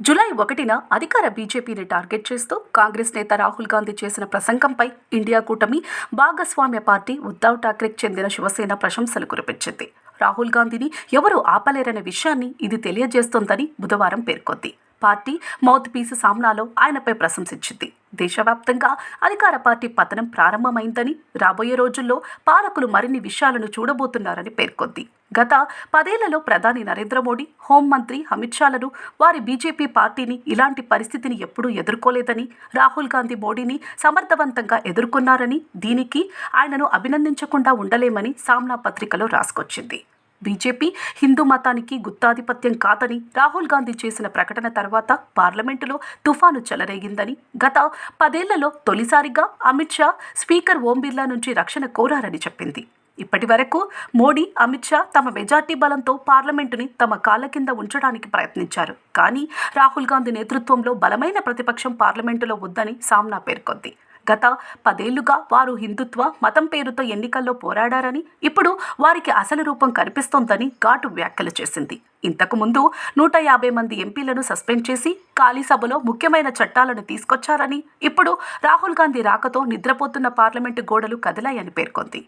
July ఒకటిన అధికార బీజేపీని టార్గెట్ చేస్తూ కాంగ్రెస్ నేత రాహుల్ గాంధీ చేసిన ప్రసంగంపై ఇండియా కూటమి భాగస్వామ్య పార్టీ ఉద్దవ్ ఠాక్రేకి చెందిన శివసేన ప్రశంసలు కురిపించింది. రాహుల్ గాంధీని ఎవరూ ఆపలేరనే విషయాన్ని ఇది తెలియజేస్తోందని బుధవారం పేర్కొంది. పార్టీ మౌత్ పీస్ సామ్నాలో ఆయనపై ప్రశంసించింది. దేశవ్యాప్తంగా అధికార పార్టీ పతనం ప్రారంభమైందని రాబోయే రోజుల్లో పాలకులు మరిన్ని విషయాలను చూడబోతున్నారని పేర్కొంది. గత పదేళ్ళలో ప్రధాని నరేంద్ర మోడీ హోంమంత్రి అమిత్ షాలను వారి బీజేపీ పార్టీని ఇలాంటి పరిస్థితిని ఎప్పుడూ ఎదుర్కోలేదని రాహుల్ గాంధీ మోడీని సమర్థవంతంగా ఎదుర్కొన్నారని దీనికి ఆయనను అభినందించకుండా ఉండలేమని సామ్నా పత్రికలో రాసుకొచ్చింది. బీజేపీ హిందూ మతానికి గుత్తాధిపత్యం కాదని రాహుల్ గాంధీ చేసిన ప్రకటన తర్వాత పార్లమెంటులో తుఫాను చెలరేగిందని గత పదేళ్ళలో తొలిసారిగా అమిత్ షా స్పీకర్ ఓం బిర్లా నుంచి రక్షణ కోరారని చెప్పింది. ఇప్పటి వరకు మోడీ అమిత్ షా తమ మెజార్టీ బలంతో పార్లమెంటుని తమ కాళ్ళ కింద ఉంచడానికి ప్రయత్నించారు. కానీ రాహుల్ గాంధీ నేతృత్వంలో బలమైన ప్రతిపక్షం పార్లమెంటులో ఉందని సామ్నా పేర్కొంది. గత పదేళ్ళుగా వారు హిందుత్వ మతం పేరుతో ఎన్నికల్లో పోరాడారని ఇప్పుడు వారికి అసలు రూపం కనిపిస్తోందని ఘాటు వ్యాఖ్యలు చేసింది. ఇంతకుముందు నూట యాభై మంది ఎంపీలను సస్పెండ్ చేసి ఖాళీ సభలో ముఖ్యమైన చట్టాలను తీసుకొచ్చారని ఇప్పుడు రాహుల్ గాంధీ రాకతో నిద్రపోతున్న పార్లమెంటు గోడలు కదిలాయని పేర్కొంది.